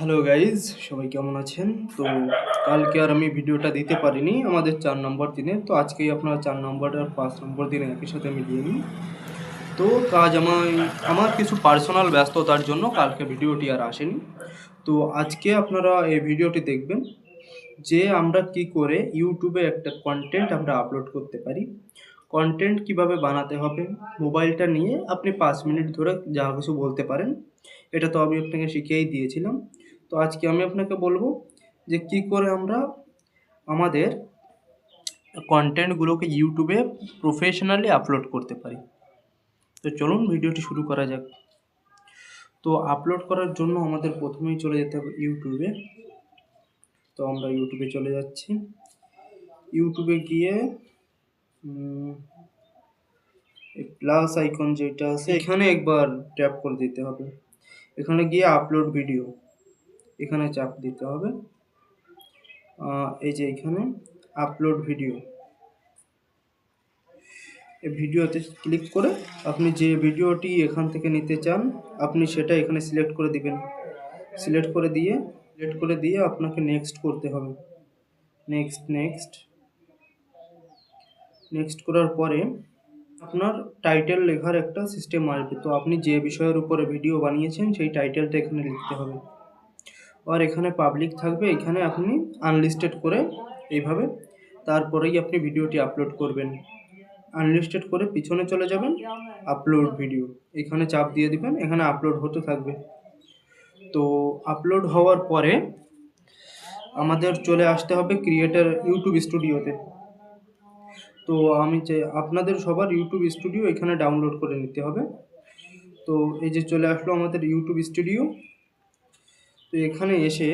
Hello guys সবাই কেমন আছেন? তো কালকে আর আমি ভিডিওটা দিতে পারিনি, আমাদের চার নম্বর দিনে। তো আজকেই আপনারা চার নম্বর আর পাঁচ নম্বর দিনে একই সাথে মিলিয়ে নিই তো কাজ আমার আমার কিছু পার্সোনাল ব্যস্ততার জন্য কালকে ভিডিওটি আর আসেনি। তো আজকে আপনারা এই ভিডিওটি দেখবেন যে আমরা কি করে ইউটিউবে একটা কন্টেন্ট আমরা আপলোড করতে পারি। কন্টেন্ট কীভাবে বানাতে হবে, মোবাইলটা নিয়ে আপনি পাঁচ মিনিট ধরে যা কিছু বলতে পারেন। এটা তো আমি আপনাকে শিখিয়েই দিয়েছিলাম। তো আজকে আমি আপনাকে বলব যে কি করে আমরা আমাদের কন্টেন্টগুলোকে ইউটিউবে প্রফেশনালি আপলোড করতে পারি। তো চলুন ভিডিওটি শুরু করা যাক। তো আপলোড করার জন্য আমাদের প্রথমেই চলে যেতে হবে ইউটিউবে তো আমরা ইউটিউবে চলে যাচ্ছি। ইউটিউবে গিয়ে প্লাস আইকন যেটা আছে, এখানে একবার ট্যাপ করে দিতে হবে। এখানে গিয়ে আপলোড ভিডিও এখানে চাপ দিতে হবে। এই যে এখানে আপলোড ভিডিও এই ভিডিওতে ক্লিক করে আপনি যে ভিডিওটি এখান থেকে নিতে চান, আপনি সেটা এখানে সিলেক্ট করে দিবেন। সিলেক্ট করে দিয়ে সিলেক্ট করে দিয়ে আপনাকে নেক্সট করতে হবে। নেক্সট নেক্সট নেক্সট করার পরে আপনার টাইটেল লেখার একটা সিস্টেম আসবে। তো আপনি যে বিষয়ের উপরে ভিডিও বানিয়েছেন, সেই টাইটেলটা এখানে লিখতে হবে। আর এখানে পাবলিক থাকবে, এখানে আপনি আনলিস্টেড করে এইভাবে তারপরেই আপনি ভিডিওটি আপলোড করবেন। আনলিস্টেড করে পিছনে চলে যাবেন আপলোড ভিডিও এখানে চাপ দিয়ে দিবেন, এখানে আপলোড হতে থাকবে। তো আপলোড হওয়ার পরে আমাদের চলে আসতে হবে ক্রিয়েটার ইউটিউব স্টুডিওতে তো। আমি যে, আপনাদের সবার ইউটিউব স্টুডিও এখানে ডাউনলোড করে নিতে হবে। তো এই যে চলে আসলো আমাদের ইউটিউব স্টুডিও তো এখানে এসে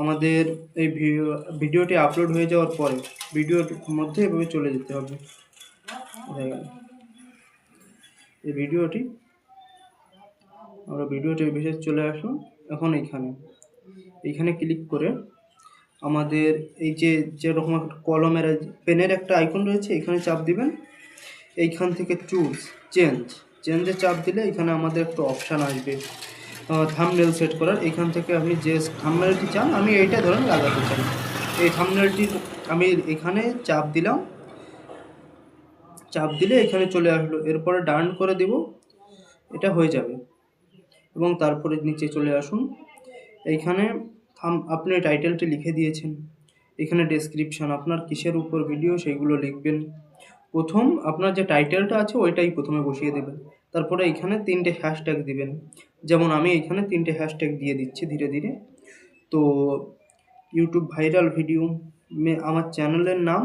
আমাদের এই ভিডিও, ভিডিওটি আপলোড হয়ে যাওয়ার পরে ভিডিওর মধ্যে এভাবে চলে যেতে হবে। হয়ে গেল এই ভিডিওটি, আমরা ভিডিওটি বিশেষ চলে আসলাম এখন এইখানে এইখানে ক্লিক করে আমাদের এই যে যেরকম একটা কলমের পেনের একটা আইকন রয়েছে, এখানে চাপ দিবেন। এইখান থেকে চুজ চেঞ্জ চেঞ্জে চাপ দিলে এখানে আমাদের একটা অপশান আসবে। থামনেল সেট করার। এখান থেকে আপনি যে থামনেলটি চান, আমি এইটা ধরেন লাগাতে চাই। এই থামনেলটি আমি এখানে চাপ দিলাম। চাপ দিলে এখানে চলে আসলো। এরপরে ডান করে দিব। এটা হয়ে যাবে। এবং তারপরে নিচে চলে আসুন। এইখানে থাম আপনি টাইটেলটি লিখে দিয়েছেন। এখানে ডেসক্রিপশন আপনার কিসের উপর ভিডিও সেইগুলো লিখবেন। প্রথম আপনার যে টাইটেলটা আছে, ওইটাই প্রথমে বসিয়ে দেবেন। তারপরে এখানে তিনটে হ্যাশট্যাগ দিবেন। যেমন আমি এখানে তিনটে হ্যাশট্যাগ দিয়ে দিচ্ছি ধীরে ধীরে। তো ইউটিউব ভাইরাল ভিডিও আমার চ্যানেলের নাম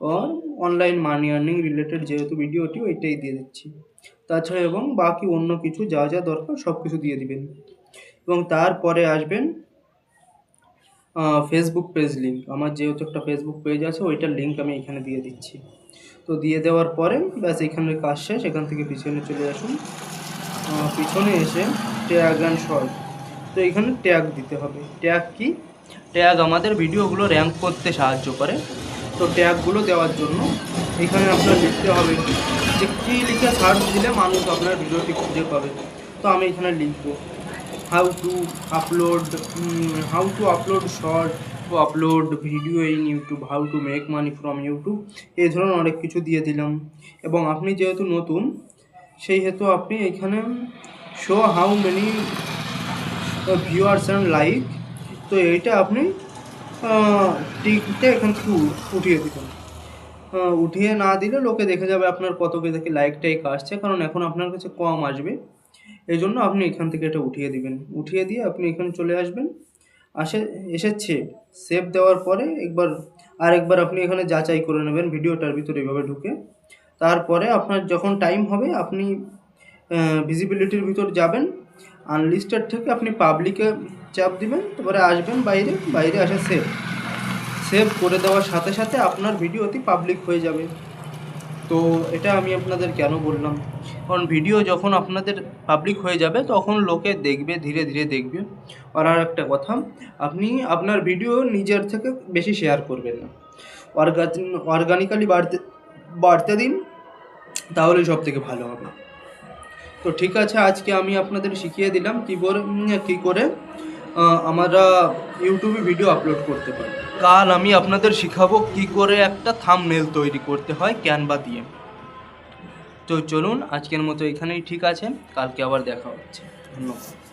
আর অনলাইন মানি আর্নিং রিলেটেড যেহেতু ভিডিওটি ওইটাই দিয়ে দিচ্ছি। তাছাড়া এবং বাকি অন্য কিছু যা যা দরকার সব কিছু দিয়ে দিবেন। এবং তারপরে আসবেন ফেসবুক পেজ লিঙ্ক আমার যেহেতু একটা ফেসবুক পেজ আছে, ওইটার লিঙ্ক আমি এখানে দিয়ে দিচ্ছি। তো দিয়ে দেওয়ার পরে ব্যাস এখানে কাজ শেষ, এখান থেকে পিছনে চলে আসুন। পিছনে এসে ট্যাগ অ্যান্ড শর্ট তো এখানে ট্যাগ দিতে হবে। ট্যাগ কি? ট্যাগ আমাদের ভিডিওগুলো র্যাঙ্ক করতে সাহায্য করে। তো ট্যাগগুলো দেওয়ার জন্য এখানে আপনার লিখতে হবে যে কী লিখে সার্চ দিলে মানুষ আপনার ভিডিওটি খুঁজে পাবে। তো আমি এখানে লিখব how to upload how to upload short upload video in YouTube how to make money from YouTube এই ধরনের অনেক কিছু দিয়ে দিলাম। এবং আপনি যেহেতু নতুন সেই হেতু আপনি এখানে show how many viewers and like তো এইটা আপনি টিকটা এখান থেকে উঠিয়ে আহ, উঠিয়ে না দিলে লোকে দেখে যাবে আপনার কত কে দেখে লাইক টাইক আসছে কারণ এখন আপনার কাছে কম আসবে। এই জন্য আপনি এখান থেকে এটা উঠিয়ে দিবেন। উঠিয়ে দিয়ে আপনি এখানে চলে আসবেন। আসে, এসেছে। সেভ দেওয়ার পরে একবার আর একবার আপনি এখানে যাচাই করে নেবেন ভিডিওটার ভিতরে এইভাবে ঢুকে। তারপরে আপনার যখন টাইম হবে, আপনি ভিজিবিলিটির ভিতর যাবেন। আনলিস্টেড থেকে আপনি পাবলিকে চাপ দিবেন, তারপরে আসবেন বাইরে বাইরে আসে সেভ সেভ করে দেওয়ার সাথে সাথে আপনার ভিডিওটি পাবলিক হয়ে যাবে। তো এটা আমি আপনাদের কেন বললাম? কারণ ভিডিও যখন আপনাদের পাবলিক হয়ে যাবে, তখন লোকে দেখবে, ধীরে ধীরে দেখবে। আর আর একটা কথা, আপনি আপনার ভিডিও নিজের থেকে বেশি শেয়ার করবেন না। অর্গানিক্যালি বাড়তে বাড়তে দিন, তাহলে সব থেকে ভালো হবে। তো ঠিক আছে, আজকে আমি আপনাদের শিখিয়ে দিলাম কী করে কী করে আমরা ইউটিউবে ভিডিও আপলোড করতে পারি। কাল আমি আপনাদের শিখাবো কি করে একটা থামনেল তৈরি করতে হয় ক্যানভা দিয়ে। তো চলুন, আজকের মতো এখানেই ঠিক আছে। কালকে আবার দেখা হচ্ছে। ধন্যবাদ।